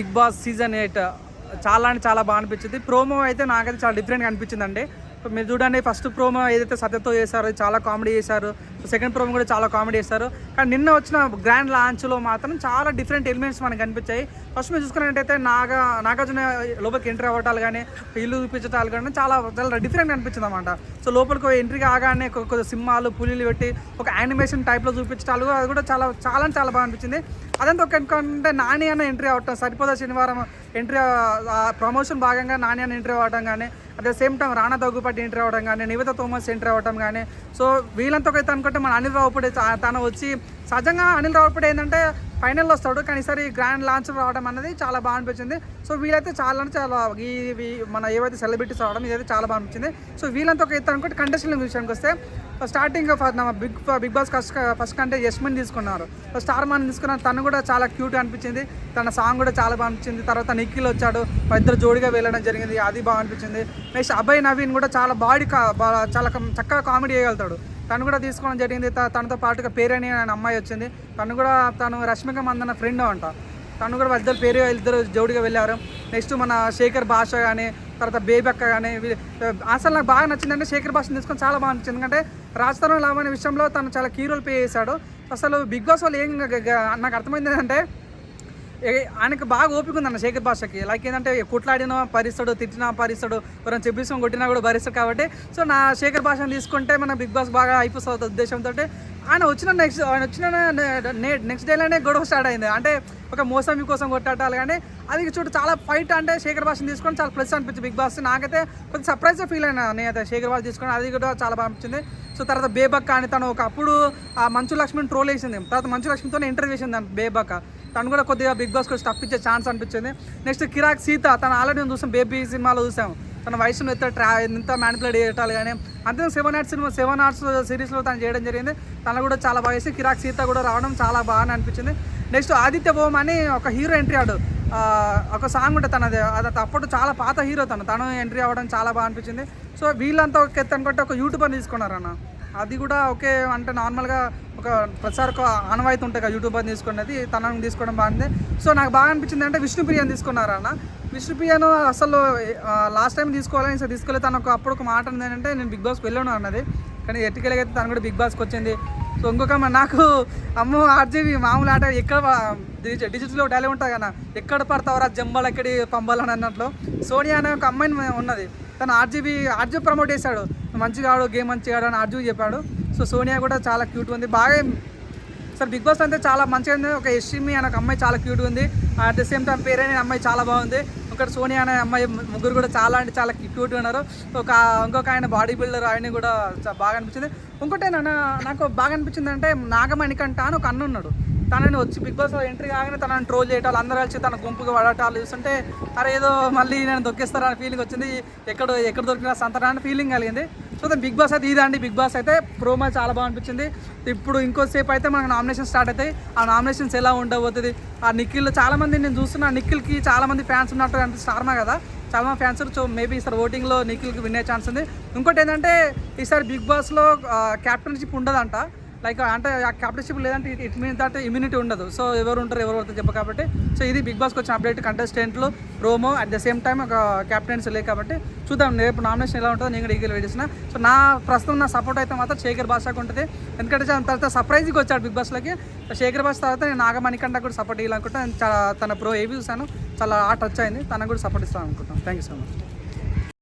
Big boss season eight చాలా అంటే చాలా బాగా అనిపించింది. ప్రోమో అయితే నాకైతే చాలా డిఫరెంట్గా అనిపించింది అండి మీరు చూడండి ఫస్ట్ ప్రోమో ఏదైతే సత్యతో చేశారో చాలా కామెడీ చేశారు. సెకండ్ ప్రోమో కూడా చాలా కామెడీ చేశారు. కానీ నిన్న వచ్చిన గ్రాండ్ లాంచ్లో మాత్రం చాలా డిఫరెంట్ ఎలిమెంట్స్ మనకు కనిపించాయి. ఫస్ట్ మీరు చూసుకున్నట్టయితే నాగా నాగార్జున లోపలికి ఎంట్రీ అవ్వటాలు కానీ ఇల్లు చూపించటాలు కానీ చాలా చాలా డిఫరెంట్ అనిపించింది అనమాట సో లోపలికి ఎంట్రీ కాగానే కొద్ది సింహాలు పులిలు పెట్టి ఒక యానిమేషన్ టైప్లో చూపించటాలు అది కూడా చాలా చాలా అంటే చాలా బాగా అనిపించింది. అదంతా ఒక ఎందుకంటే నాని అన్న ఎంట్రీ అవటం సరిపోదా శనివారం ఎంట్రీ ప్రమోషన్ భాగంగా నాని అన్న ఎంట్రీ అవ్వటం కానీ at the same time Rana Daggubati enter అవ్వడం కానీ నివేత థోమస్ ఎంటర్ అవ్వడం కానీ సో వీళ్ళంతా అయితే అనుకుంటే మన అనిల్ రావుపూడి తను వచ్చి సహజంగా అనిల్ రావుపూడి ఏంటంటే ఫైనల్లో వస్తాడు కానీ ఈసారి గ్రాండ్ లాంచ్ రావడం అనేది చాలా బాగా అనిపించింది. సో వీళ్ళైతే చాలా అంటే చాలా ఈ మన ఏవైతే సెలబ్రిటీస్ రావడం ఇదైతే చాలా బాగా అనిపించింది. సో వీళ్ళంతా ఒక ఎత్తు అనుకుంటే కంటెస్టెంట్ విషయానికి వస్తే starting big big boss first first కంటే యశ్మిన్ తీసుకున్నారు. స్టార్ మాన్ తీసుకున్నారు తను కూడా చాలా క్యూట్ అనిపించింది. తన సాంగ్ కూడా చాలా బాగా అనిపించింది. తర్వాత నిఖిల్ వచ్చాడు. ఇద్దరు జోడిగా వెళ్ళడం జరిగింది. అది బాగా అనిపించింది. నెక్స్ట్ అభయ్ నవీన్ కూడా చాలా బాడీ చాలా చక్కగా కామెడీ చేయగలుగుతాడు. తను కూడా తీసుకోవడం జరిగింది. తనతో పాటుగా పేరు అని ఆయన అమ్మాయి వచ్చింది. తను కూడా తను రష్మిక మందన ఫ్రెండ్ అంట. తను కూడా ఇద్దరు పేరు ఇద్దరు జోడిగా వెళ్ళారు. నెక్స్ట్ మన శేఖర్ భాష కానీ తర్వాత బేబక్క కానీ అసలు నాకు బాగా నచ్చిందంటే శేఖర్ భాషను తీసుకొని చాలా బాగా నచ్చింది. ఎందుకంటే రాజస్థానం లాభం అనే విషయంలో తను చాలా కీ రోల్ ప్లే చేశాడు. అసలు బిగ్ బాస్ వాళ్ళు ఏం నాకు అర్థమైంది ఏంటంటే ఆయనకు బాగా ఓపిక ఉందన్న శేఖర్ భాషకి. లైక్ ఏంటంటే కొట్లాడినా భరిస్తాడు తిట్టినా భరిస్తాడు ఎవరైనా చెప్పేసి కొట్టినా కూడా భరిస్తాడు కాబట్టి. సో నా శేఖర్ భాషను తీసుకుంటే మన బిగ్ బాస్ బాగా అయిపోతుంది ఉద్దేశంతో. ఆయన వచ్చిన నెక్స్ట్ ఆయన వచ్చిన నెక్స్ట్ డేలోనే గొడవ స్టార్ట్ అయింది. అంటే ఒక మోసం కోసం కొట్టాటాలు కానీ అది చూడు చాలా ఫైట్ అంటే శేఖర్ భాషను తీసుకొని చాలా ప్లస్ అనిపించింది బిగ్ బాస్. నాకైతే కొంచెం సర్ప్రైజ్గా ఫీల్ అయినా నేనైతే శేఖర్ భాష తీసుకొని అది కూడా చాలా బాగా అనిపించింది. సో తర్వాత బేబక్క అని తను ఒకప్పుడు ఆ మంచు లక్ష్మిని ట్రోల్ వేసింది. తర్వాత మంచు లక్ష్మితో ఇంటర్వ్యూ చేసింది బేబక్క. తను కూడా కొద్దిగా బిగ్ బాస్కి వచ్చి తప్పించే ఛాన్స్ అనిపించింది. నెక్స్ట్ కిరాక్ సీత తను ఆల్రెడీ చూసాం బేబీ సినిమాలో చూసాం. తన వయసును ఎంత ట్రా ఎంత మ్యానిపులేట్ చేయటాలు కానీ అంతే seven arts cinema seven arts సిరీస్లో తను చేయడం జరిగింది. తను కూడా చాలా బాగా చేసి కిరాక్ సీత కూడా రావడం చాలా బాగా అనిపించింది. నెక్స్ట్ ఆదిత్య ఓం అని ఒక హీరో ఎంట్రీ ఆడు. ఒక సాంగ్ ఉంటుంది తనది. అది అప్పుడు చాలా పాత హీరో తను. తను ఎంట్రీ అవ్వడం చాలా బాగా అనిపించింది. సో వీళ్ళంతా ఒక ఎత్తు అనుకుంటే ఒక యూట్యూబర్ తీసుకున్నారన్న. అది కూడా ఓకే అంటే నార్మల్గా ఒక ప్రతిసారి ఒక ఆనవాయితీ ఉంటుంది కదా యూట్యూబర్ తీసుకున్నది తనని తీసుకోవడం బాగుంది. సో నాకు బాగా అనిపించింది అంటే విష్ణుప్రియని తీసుకున్నారా అన్న? విష్ణుప్రియను అసలు లాస్ట్ టైం తీసుకోవాలని సార్ తీసుకోలేదు. తను ఒక అప్పుడు ఒక మాట ఏంటంటే నేను బిగ్ బాస్కి వెళ్ళాను అన్నది. కానీ ఎట్టుకెళ్ళగైతే తను కూడా బిగ్ బాస్కి వచ్చింది. సో ఇంకొకమ్మ నాకు అమ్మో ఆర్జీవి మామూలు ఆట ఎక్కడ డిజిటల్లో డైలాగ్ ఉంటుంది కదా ఎక్కడ పడతావరా జంబాలు ఎక్కడి పంబాలని అన్నట్లు. సోనియా అనే ఒక అమ్మాయిని ఉన్నది. తను ఆర్జీబీ ఆర్జీబీ ప్రమోట్ చేశాడు. మంచిగా ఆడు గేమ్ మంచిగా ఆడు అని ఆర్జీ చెప్పాడు. సో సోనియా కూడా చాలా క్యూట్ ఉంది. బాగా సార్ బిగ్ బాస్ అంటే చాలా మంచిగా ఉంది. ఒక యష్మి అనే ఒక అమ్మాయి చాలా క్యూట్ ఉంది. అట్ ద సేమ్ టైం పేరే అమ్మాయి చాలా బాగుంది. ఒకటి సోనియా అనే అమ్మాయి ముగ్గురు కూడా చాలా అంటే చాలా క్యూట్ ఉన్నారు. ఒక ఇంకొక ఆయన బాడీ బిల్డర్ ఆయన కూడా బాగా అనిపించింది. ఇంకోటి నాన్న నాకు బాగా అనిపించింది అంటే నాగమణికంట అని ఒక అన్న ఉన్నాడు. తనని వచ్చి బిగ్ బాస్ ఎంట్రీ కాగానే తనని ట్రోల్ చేయటాలు అందరూ కలిసి తన గుంపుగా పడటాలు చూస్తుంటే అరే ఏదో మళ్ళీ నేను దొక్కిస్తారని ఫీలింగ్ వచ్చింది. ఎక్కడ ఎక్కడ దొరికినా సంతరా అని ఫీలింగ్ కలిగింది. సో బిగ్ బాస్ అయితే ఇదండి బిగ్ బాస్ అయితే ప్రోమో చాలా బాగా అనిపించింది ఇప్పుడు ఇంకోసేపు అయితే మనకు నామినేషన్ స్టార్ట్ అవుతాయి. ఆ నామినేషన్స్ ఎలా ఉండబోతుంది? ఆ నిఖిల్ చాలామంది నేను చూస్తున్నా. నిఖిల్కి చాలామంది ఫ్యాన్స్ ఉన్నట్టు అనిపిస్తుంది స్టార్మా కదా? చాలామంది ఫ్యాన్స్ సో మేబీ ఈసారి ఓటింగ్లో నిఖిల్కి వినే ఛాన్స్ ఉంది. ఇంకోటి ఏంటంటే ఈసారి బిగ్ బాస్లో క్యాప్టెన్షిప్ ఉండదంట. లైక్ అంటే ఆ క్యాప్టెన్షిప్ లేదంటే ఇట్ మీన్స్ దట్ ఇమ్యూనిటీ ఉండదు. సో ఎవరు ఉంటారు ఎవరు వస్తారు చెప్ప కాబట్టి. సో ఇది బిగ్ బాస్కి వచ్చిన update కంటెస్టెంట్లు promo at the same time ఒక క్యాప్టెన్స్ లే కాబట్టి చూద్దాం. రేపు నామినేషన్ ఎలా ఉంటుందో నేను కూడా ఈగలు వెయిట్ సో నా ప్రస్తుతం నా సపోర్ట్ అయితే మాత్రం శేఖర్ భాషకు ఉంటుంది. ఎందుకంటే తర్వాత సర్ప్రైజ్గా వచ్చాడు బిగ్ బాస్లోకి శేఖర్ భాష తర్వాత నేను నాగమణికంట కూడా సపోర్ట్ ఇవ్వాలనుకుంటాను చాలా తన ప్రో ఏవి చూసాను చాలా ఆ టచ్ అయింది. తనకు కూడా సపోర్ట్ ఇస్తాను అనుకుంటాను థ్యాంక్ యూ సో మచ్